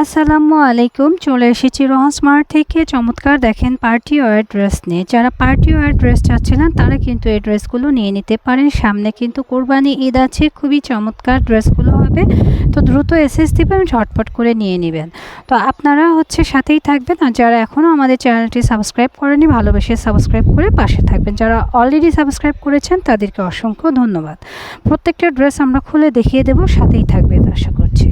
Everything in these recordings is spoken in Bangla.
আসসালামু আলাইকুম, চলে এসেছি রোহান স্মার্ট থেকে। চমৎকার দেখেন পার্টি ওয়ার ড্রেস নিয়ে। যারা পার্টি ওয়ার ড্রেস চাচ্ছিলেন তারা কিন্তু এই ড্রেসগুলো নিয়ে নিতে পারেন। সামনে কিন্তু কোরবানি ঈদ আছে, খুবই চমৎকার ড্রেসগুলো হবে। তো দ্রুত এসএস দিবেন, ঝটপট করে নিয়ে নেবেন। তো আপনারা হচ্ছে সাথেই থাকবেন আর যারা এখনও আমাদের চ্যানেলটি সাবস্ক্রাইব করেনি, ভালোবেসে সাবস্ক্রাইব করে পাশে থাকবেন। যারা অলরেডি সাবস্ক্রাইব করেছেন, তাদেরকে অসংখ্য ধন্যবাদ। প্রত্যেকটা ড্রেস আমরা খুলে দেখিয়ে দেবো, সাথেই থাকবেন আশা করছি।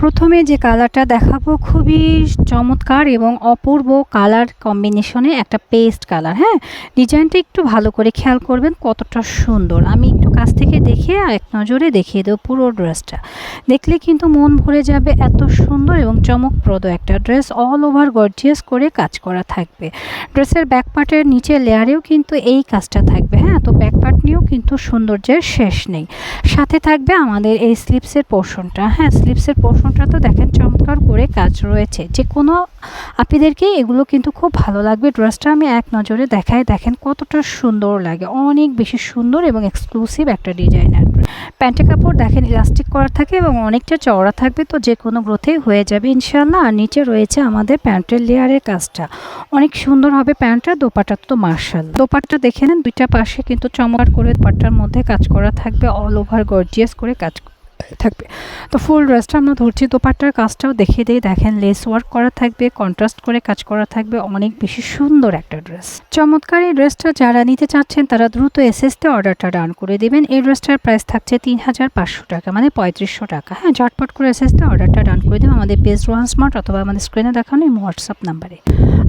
প্রথমে যে কালারটা দেখাবো খুবই চমৎকার এবং অপূর্ব কালার কম্বিনেশনে একটা পেস্ট কালার হ্যাঁ? ডিজাইনটা একটু ভালো করে খেয়াল করবেন কতটা সুন্দর। আমি একটু কাছ থেকে দেখে এক নজরে দেখিয়ে দেবো পুরো ড্রেসটা। দেখলে কিন্তু মন ভরে যাবে এত সুন্দর এবং চমকপ্রদ একটা ড্রেস অল ওভার গর্জিয়াস করে কাজ করা থাকবে। ড্রেসের ব্যাক পার্টের নিচে লেয়ারেও কিন্তু এই কাজটা থাকবে হ্যাঁ? তো ব্যাক পার্ট নিয়েও কিন্তু সৌন্দর্যের শেষ নেই। সাথে থাকবে আমাদের এই স্লিপসের পোর্শনটা হ্যাঁ? স্লিপসের পোর্শনটা তো দেখেন চমৎকার করে কাজ রয়েছে। যে কোনো আপিদেরকে এগুলো কিন্তু খুব ভালো লাগবে। ড্রেসটা আমি এক নজরে দেখাই। দেখেন কতটা সুন্দর লাগে। অনেক বেশি সুন্দর এবং এক্সক্লুসিভ একটা ডিজাইনার প্যান্টের কাপড় দেখেন ইলাস্টিক করা থাকে এবং অনেকটা চওড়া থাকবে তো যে কোনো গ্রোথেই হয়ে যাবে ইনশাল্লাহ আর নিচে রয়েছে আমাদের প্যান্টের লেয়ারের কাজটা। অনেক সুন্দর হবে প্যান্টটা দোপাটা তো মার্শাল দোপাট্টা দেখে নেন, দুইটা পাশে কিন্তু চমৎকার করে দোপাট্টার মধ্যে কাজ করা থাকবে। অল ওভার গর্জিয়াস করে কাজ থাকবে। তো ফুল ড্রেসটা আমরা ধরছি, দোপাট্টার কাজটাও দেখিয়ে দিই। দেখেন লেস ওয়ার্ক করা থাকবে কন্ট্রাস্ট করে কাজ করা থাকবে। অনেক বেশি সুন্দর একটা ড্রেস চমৎকার এই ড্রেসটা যারা নিতে চাচ্ছেন, তারা দ্রুত এসএসতে অর্ডারটা ডান করে দেবেন। এই ড্রেসটার প্রাইস থাকছে তিন হাজার পাঁচশো টাকা মানে পঁয়ত্রিশশো টাকা। হ্যাঁ ঝটপট করে এস এসএসতে অর্ডারটা ডান করে দেবেন। আমাদের পেজ রোহান স্মার্ট অথবা আমাদের স্ক্রিনে দেখানো এই হোয়াটসঅ্যাপ নাম্বারে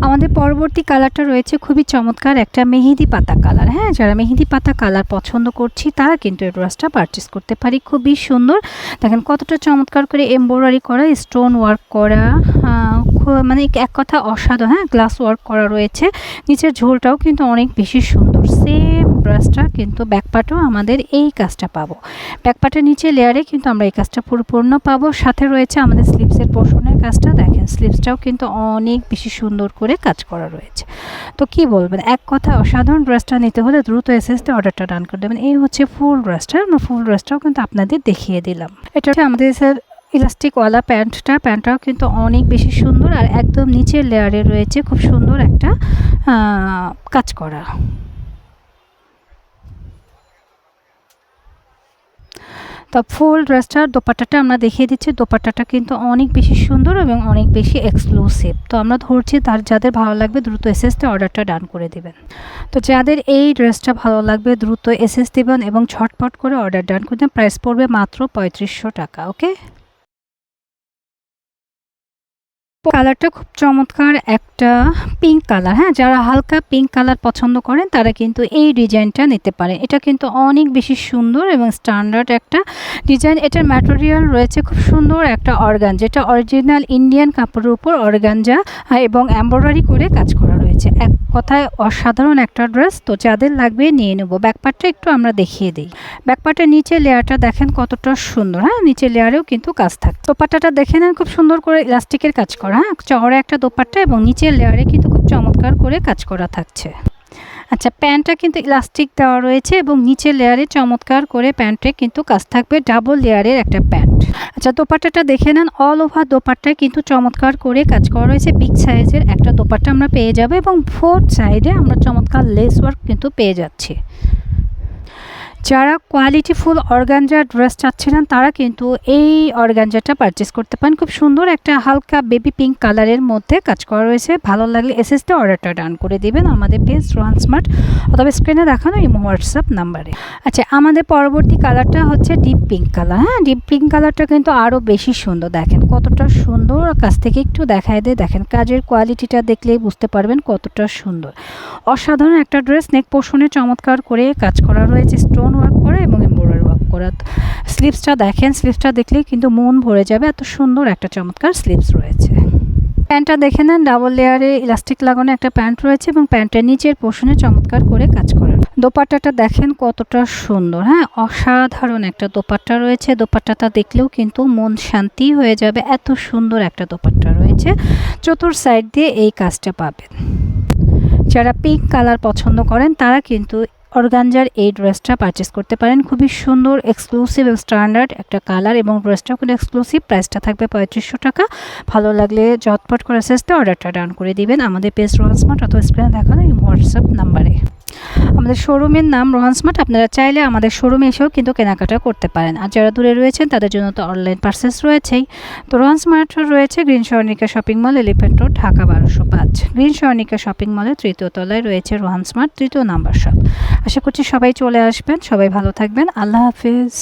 আমাদের পরবর্তী কালারটা রয়েছে খুবই চমৎকার একটা মেহেদি পাতা কালার হ্যাঁ যারা মেহেদি পাতা কালার পছন্দ করছি, তারা কিন্তু এই ড্রেসটা পারচেস করতে পারি। খুবই সুন্দর। দেখেন কতটা চমৎকার করে এমব্রয়ডারি করা স্টোন ওয়ার্ক করা মানে এক কথা অসাধারণ হ্যাঁ গ্লাস ওয়ার্ক করা রয়েছে। নিচের ঝোলটাও কিন্তু অনেক বেশি সুন্দর। সেম ব্রাশটা কিন্তু ব্যাকপাটও আমাদের এই কাজটা পাবো। ব্যাকপাটের নিচে লেয়ারে কিন্তু আমরা এই কাজটা পরিপূর্ণ পাবো। সাথে রয়েছে আমাদের স্লিপসের পোষণের কাজটা। দেখেন স্লিপসটাও কিন্তু অনেক বেশি সুন্দর করে কাজ করা রয়েছে। তো কি বলবেন? এক কথা, অসাধারণ ড্রেসটা নিতে হলে দ্রুত এসএসতে অর্ডারটা ডান করে দেবেন। এই হচ্ছে ফুল ড্রেসটা আমরা ফুল ড্রেসটাও কিন্তু আপনাদের দেখিয়ে দিলাম। এটা হচ্ছে আমাদের ইলাস্টিকওয়ালা প্যান্টটা প্যান্টটাও কিন্তু অনেক বেশি সুন্দর আর একদম নিচের লেয়ারে রয়েছে। খুব সুন্দর একটা কাজ করা। তো ফুল ড্রেসটার দোপাট্টাটা আমরা দেখিয়ে দিচ্ছি। দোপাট্টাটা কিন্তু অনেক বেশি সুন্দর এবং অনেক বেশি এক্সক্লুসিভ তো আমরা ধরছি তার যাদের ভালো লাগবে দ্রুত এসএসতে অর্ডারটা ডান করে দেবেন। তো যাদের এই ড্রেসটা ভালো লাগবে দ্রুত এসএস দেবেন এবং ছটপট করে অর্ডার ডান করে দেবেন প্রাইস পড়বে মাত্র পঁয়ত্রিশশো টাকা ওকে কালারটা খুব চমৎকার একটা পিঙ্ক কালার হ্যাঁ? যারা হালকা পিঙ্ক কালার পছন্দ করেন, তারা কিন্তু এই ডিজাইনটা নিতে পারে। এটা কিন্তু অনেক বেশি সুন্দর এবং স্ট্যান্ডার্ড একটা ডিজাইন এটার ম্যাটেরিয়াল রয়েছে খুব সুন্দর একটা অর্গান যেটা অরিজিনাল ইন্ডিয়ান কাপড়ের উপর অর্গানজা এবং এম্ব্রয়ডারি করে কাজ করা রয়েছে। এক কথায় অসাধারণ একটা ড্রেস তো যাদের লাগবে নিয়ে নেব। ব্যাকপার্টটা একটু আমরা দেখিয়ে দিই। ব্যাকপার্টের নিচে লেয়ারটা দেখেন কতটা সুন্দর হ্যাঁ? নিচে লেয়ারেও কিন্তু কাজ থাকে দোপাট্টাটা দেখে নেন, খুব সুন্দর করে ইলাস্টিকের কাজ করা হ্যাঁ? চওড়া একটা দোপাট্টা এবং নিচের লেয়ারে কিন্তু খুব চমৎকার করে কাজ করা থাকছে। আচ্ছা প্যান্টটা কিন্তু ইলাস্টিক দেওয়া রয়েছে এবং নিচের লেয়ারে চমৎকার করে প্যান্টে কিন্তু কাজ থাকবে ডাবল লেয়ারের একটা প্যান্ট। আচ্ছা দোপাট্টাটা দেখে নেন। অল ওভার দোপাট্টায় কিন্তু চমৎকার করে কাজ করা রয়েছে। বিগ সাইজের একটা দোপাট্টা আমরা পেয়ে যাব এবং ফোর্থ সাইডে আমরা চমৎকার লেস ওয়ার্ক কিন্তু পেয়ে যাচ্ছি। যারা কোয়ালিটিফুল অর্গানজা ড্রেস চাচ্ছিলেন, তারা কিন্তু এই অর্গানজাটা পারচেস করতে পারেন। খুব সুন্দর একটা হালকা বেবি পিঙ্ক কালারের মধ্যে কাজ করা রয়েছে। ভালো লাগলে এসএসতে অর্ডারটা ডান করে দেবেন আমাদের পেজ রোহান স্মার্ট অথবা স্ক্রিনে দেখানো এই হোয়াটসঅ্যাপ নাম্বারে আচ্ছা আমাদের পরবর্তী কালারটা হচ্ছে ডিপ পিঙ্ক কালার হ্যাঁ ডিপ পিঙ্ক কালারটা কিন্তু আরও বেশি সুন্দর। দেখেন কতটা সুন্দর। কাছ থেকে একটু দেখায় দিয়ে দেখেন কাজের কোয়ালিটিটা দেখলেই বুঝতে পারবেন কতটা সুন্দর। অসাধারণ একটা ড্রেস নেক পোষণে চমৎকার করে কাজ করা রয়েছে। স্টোন ওয়ার্ক করা এবং এমব্রয়ডারি ওয়ার্ক করা। স্লিপসটা দেখেন স্লিপসটা দেখলেই কিন্তু মন ভরে যাবে। এত সুন্দর একটা চমৎকার স্লিপস রয়েছে। প্যান্টটা দেখে নেন ডাবল লেয়ারে ইলাস্টিক লাগানো একটা প্যান্ট রয়েছে এবং প্যান্টের নিচের পোষণে চমৎকার করে কাজ করেন দোপাট্টাটা দেখেন কতটা সুন্দর হ্যাঁ? অসাধারণ একটা দোপাট্টা রয়েছে। দোপাট্টাটা দেখলেও কিন্তু মন শান্তি হয়ে যাবে। এত সুন্দর একটা দোপাট্টা রয়েছে। চতুর সাইড দিয়ে এই কাজটা পাবেন। যারা পিঙ্ক কালার পছন্দ করেন, তারা কিন্তু অর্গানজার এই ড্রেসটা পারচেস করতে পারেন। খুবই সুন্দর এক্সক্লুসিভ স্ট্যান্ডার্ড একটা কালার এবং ড্রেসটা খুব এক্সক্লুসিভ প্রাইসটা থাকবে পঁয়ত্রিশশো টাকা। ভালো লাগলে জটপট করে শেষতে অর্ডারটা ডাউন করে দিবেন। আমাদের পেজ রোহান স্মার্ট অথবা স্ক্রিনে দেখানো এই হোয়াটসঅ্যাপ নাম্বারে আমাদের শোরুমের নাম রোহান স্মার্ট আপনারা চাইলে আমাদের শোরুমে এসেও কিন্তু কেনাকাটা করতে পারেন। আর যারা দূরে রয়েছেন, তাদের জন্য তো অনলাইন পার্সেস রয়েছেই। তো রোহান স্মার্ট রয়েছে Green Swarnika shopping mall Elephant Road Dhaka, বারোশো পাঁচ। গ্রিন স্বর্ণিকা শপিং মলের তৃতীয় তলায় রয়েছে রোহান স্মার্ট তৃতীয় নাম্বার শপ আশা করছি সবাই চলে আসবেন। সবাই ভালো থাকবেন। আল্লাহ হাফিজ।